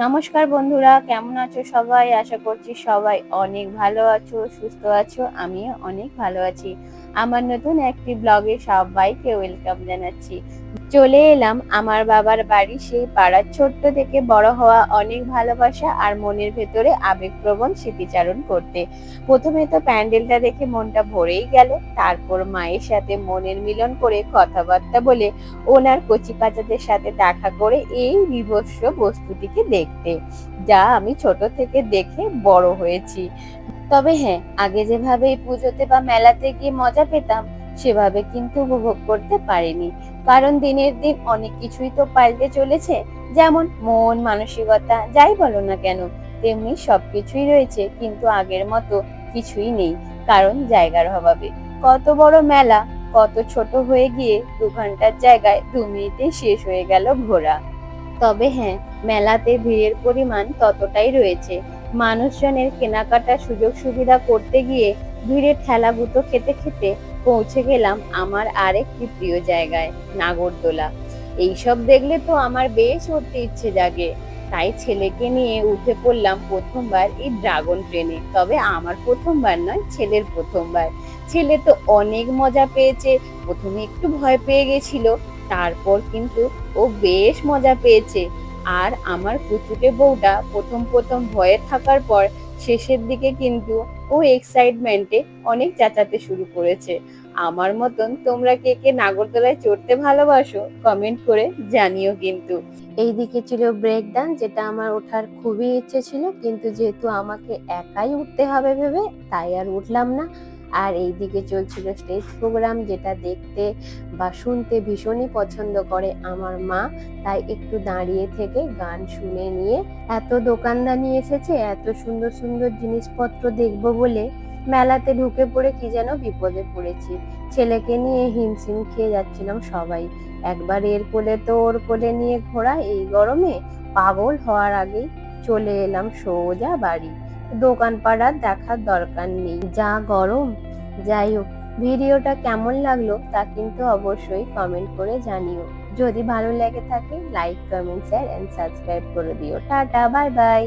নমস্কার বন্ধুরা, কেমন আছো সবাই? আশা করছি সবাই অনেক ভালো আছো, সুস্থ আছো, আমিও অনেক ভালো আছি। আমার নতুন একটি ব্লগে সবাইকে ওয়েলকাম জানাচ্ছি। চলে এলাম আমার বাবার বাড়ি, সেই পাড়ার ছোট্ট থেকে বড় হওয়া অনেক ভালোবাসা আর মনের ভেতরে আবেগপ্রবণ স্মৃতিচারণ করতে। প্রথমে তো প্যান্ডেলটা দেখে মনটা ভরেই গেল, তারপর মায়ের সাথে মনের মিলন করে কথাবার্তা বলে ওনার কচি কাচাদের সাথে দেখা করে এই বিভৎস বস্তুটিকে দেখতে, যা আমি ছোট থেকে দেখে বড় হয়েছি। তবে হ্যাঁ আগে যেভাবে এই পুজোতে বা মেলাতে গিয়ে মজা পেতাম সেভাবে কিন্তু উপভোগ করতে পারিনি। কারণ দিনের দিন অনেক কিছুই তো পাল্টে চলেছে, যেমন মন, মানসিকতা, যাই বলো না কেন, তেমনি সবকিছুই রয়েছে, কিন্তু আগের মতো কিছুই নেই, কারণ জায়গার অভাবে। কত বড় মেলা, কত ছোট হয়ে গিয়ে দু ঘণ্টার জায়গায় দু মিনিটে শেষ হয়ে গেল ঘোরা। তবে হ্যাঁ মেলাতে ভিড়ের পরিমাণ ততটাই রয়েছে। মানুষজনের কেনাকাটার সুযোগ সুবিধা করতে গিয়ে ভিড়ে ঠেলাগুতো খেতে খেতে পৌঁছে গেলাম আমার আরেকটি প্রিয় জায়গায়, নাগরদোলা। এইসব দেখলে তো আমার বেশ উঠতে ইচ্ছে জাগে। তাই ছেলেকে নিয়ে উঠে পড়লাম প্রথমবার এই ড্রাগন ট্রেনে। তবে আমার প্রথমবার নয়, ছেলের প্রথমবার। ছেলে তো অনেক মজা পেয়েছে, প্রথমে একটু ভয় পেয়ে গেছিল, তারপর কিন্তু ও বেশ মজা পেয়েছে। আর আমার কুচুটে বউটা প্রথম প্রথম ভয়ে থাকার পর শেষের দিকে কিন্তু ও এক্সাইটমেন্টে অনেক চেঁচাতে শুরু করেছে। আমার মতন তোমরা কে কে নাগরদোলায় চড়তে ভালোবাসো কমেন্ট করে জানিও কিন্তু। এইদিকে ছিল ব্রেক ডান্স যেটা আমার ওঠার খুবই ইচ্ছে ছিল, কিন্তু যেহেতু আমাকে একাই উঠতে হবে ভেবে, তাই আর উঠলাম না। আর এইদিকে চলছিল স্টেজ প্রোগ্রাম যেটা দেখতে বা শুনতে ভীষণই পছন্দ করে আমার মা। তাই একটু দাঁড়িয়ে থেকে গান শুনে নিয়ে এত দোকানদানি এসেছে, এত সুন্দর সুন্দর জিনিসপত্র দেখব বলে মেলাতে ঢুকে পড়ে কি যেন বিপদে পড়েছি। ছেলেকে নিয়ে হিমশিম খেয়ে যাচ্ছিলাম সবাই। একবার এর কোলে তো ওর কোলে নিয়ে ঘোরা, এই গরমে পাগল হওয়ার আগেই চলে এলাম সোজা বাড়ি। দোকান পাড়া দেখার দরকার নেই। যা গরম, যাই হোক, ভিডিওটা কেমন লাগল তা কিন্তু অবশ্যই কমেন্ট করে জানিও। যদি ভালো লেগে থাকে like comment share and subscribe করে দিও। Tata bye bye